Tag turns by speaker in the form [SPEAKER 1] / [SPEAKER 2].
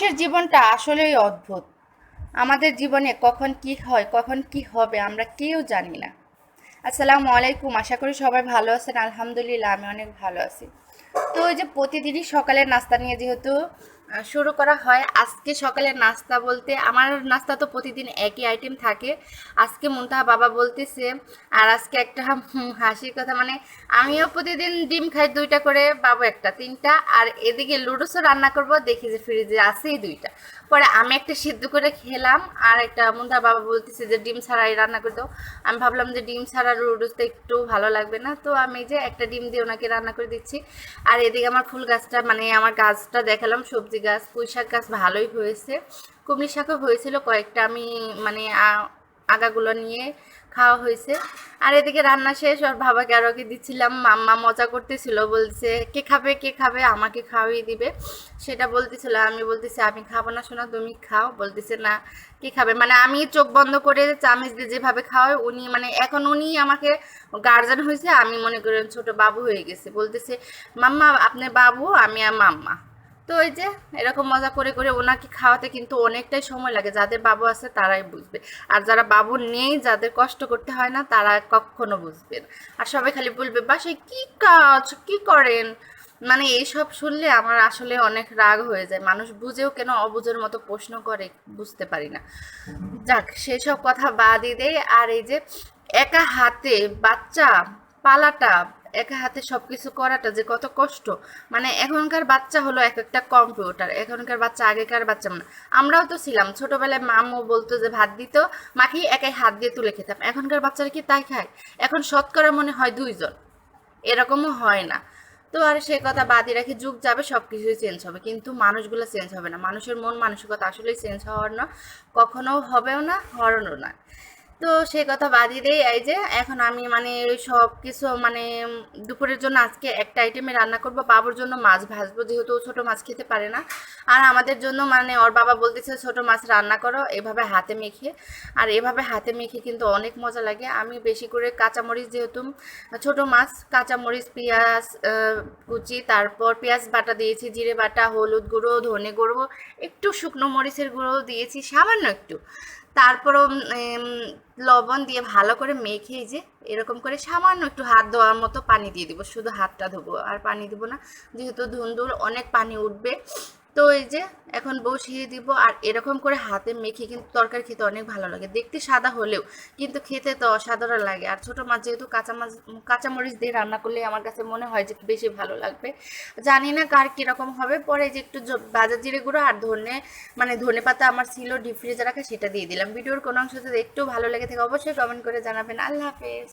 [SPEAKER 1] মানুষের জীবনটা আসলেই অদ্ভুত। আমাদের জীবনে কখন কি হয়, কখন কি হবে আমরা কেউ জানি না। আসসালামু আলাইকুম, আশা করি সবাই ভালো আছেন, আলহামদুলিল্লাহ আমি অনেক ভালো আছি। তো ওই যে প্রতিদিনই সকালের নাস্তা নিয়ে যেহেতু শুরু করা হয়। আজকে সকালের নাস্তা বলতে, আমার নাস্তা তো প্রতিদিন একই আইটেম থাকে। আজকে মুনতাহা বাবা বলতেছে, আর আজকে একটা হাসির কথা। মানে আমিও প্রতিদিন ডিম খাই দুইটা করে, বাবু একটা তিনটা। আর এদিকে লুডোসও রান্না করব, দেখি যে ফ্রিজে আছেই দুইটা। পরে আমি একটা সিদ্ধ করে খেলাম, আর একটা মুন্তা বাবা বলতেছে যে, ডিম ছাড়াই রান্না করে দাও। আমি ভাবলাম যে, ডিম ছাড়া লুডোসটা একটু ভালো লাগবে না। তো আমি যে একটা ডিম দিয়ে ওনাকে রান্না করে দিচ্ছি। আর এদিকে আমার ফুল গাছটা মানে আমার গাছটা দেখালাম, সবজি গাছ, পুঁই শাক গাছ ভালোই হয়েছে। কুমড়ি শাকও হয়েছিল কয়েকটা, আমি মানে আগাগুলো নিয়ে খাওয়া হয়েছে। আর এদিকে রান্না শেষ আর বাবাকে আরও কি দিচ্ছিলাম, মাম্মা মজা করতেছিল, বলছে, কে খাবে কে খাবে, আমাকে খাওয়াই দিবে। সেটা বলতেছিল, আমি বলতেছি, আমি খাব না শোনা তুমি খাও। বলতেছে, না, কে খাবে? মানে আমি চোখ বন্ধ করে চামিচ দিয়ে যেভাবে খাওয়াই, উনি মানে এখন উনি আমাকে গার্জেন হয়েছে, আমি মনে করেন ছোট বাবু হয়ে গেছে। বলতেছে, মাম্মা আপনি বাবু, আমি আর মাম্মা। তো ওই যে এরকম মজা করে করে ওনাকে খাওয়াতে কিন্তু অনেকটাই সময় লাগে। যাদের বাবু আছে তারাই বুঝবে। আর যারা বাবু নেই, যাদের কষ্ট করতে হয় না, তারা কখনো বুঝবে না। আর সবাই খালি বলবে, বাসায় কি কাজ? কি করেন? মানে এইসব শুনলে আমার আসলে অনেক রাগ হয়ে যায়। মানুষ বুঝেও কেন অবুঝের মতো প্রশ্ন করে, বুঝতে পারি না। যাক, সেসব কথা বাদই দেই আর এই যে একা হাতে বাচ্চা পালাটা একা হাতে সবকিছু করাটা যে কত কষ্ট। মানে এখনকার বাচ্চা হলো এক একটা কম্পিউটার, এখনকার বাচ্চা আগেকার বাচ্চা না আমরাও তো ছিলাম, ছোটবেলায় মামু বলতো যে ভাত দিত মাকে একাই হাত দিয়ে তুলে খেতাম। এখনকার বাচ্চারা কি তাই খায়? এখন শতকরা মনে হয় দুইজন। এরকমও হয় না। তো আর সে কথা বাদই রাখি যুগ যাবে সব কিছুই চেঞ্জ হবে। কিন্তু মানুষগুলো চেঞ্জ হবে না। মানুষের মন মানসিকতা আসলেই চেঞ্জ হওয়ার না কখনো হবেও না হরণও না তো সেই কথা বাদই দেই, এই যে এখন আমি মানে সব কিছু মানে দুপুরের জন্য আজকে একটা আইটেমে রান্না করব, বাবুর জন্য মাছ ভাজবো, যেহেতু ছোটো মাছ খেতে পারে না। আর আমাদের জন্য মানে ওর বাবা বলতেছে, ছোট মাছ রান্না করো, এভাবে হাতে মেখে। আর এভাবে হাতে মেখে কিন্তু অনেক মজা লাগে। আমি বেশি করে কাঁচামরিচ যেহেতু ছোট মাছ, কাঁচামরিচ, পেঁয়াজ কুচি, তারপর পেঁয়াজ বাটা দিয়েছি, জিরে বাটা, হলুদ গুঁড়ো, ধনে গুঁড়ো, একটু শুকনো মরিচের গুঁড়ো দিয়েছি, সামান্য একটু। তারপরও লবণ দিয়ে ভালো করে মেখে এই যে এরকম করে সামান্য একটু হাত ধোয়ার মতো পানি দিয়ে দিব। শুধু হাতটা ধোবো আর পানি দিব না। যেহেতু ধুন্দুল অনেক পানি উঠবে তো এই যে এখন বসিয়ে দিব আর এরকম করে হাতে মেখে কিন্তু তরকারি খেতে অনেক ভালো লাগে। দেখতে সাদা হলেও কিন্তু খেতে তো অসাধারণ লাগে। আর ছোটো মাছ যেহেতু কাঁচা মাছ, কাঁচামরিচ দিয়ে রান্না করলে আমার কাছে মনে হয় যে বেশি ভালো লাগবে। জানি না কার কীরকম হবে। পরে যে একটু বাজার জিরে গুঁড়ো আর ধনে মানে ধনে পাতা আমার ছিল ডিপ ফ্রিজে রাখা সেটা দিয়ে দিলাম। ভিডিওর কোনো অংশ যদি একটু ভালো লেগে থাকে অবশ্যই কমেন্ট করে জানাবেন। আল্লাহ হাফেজ।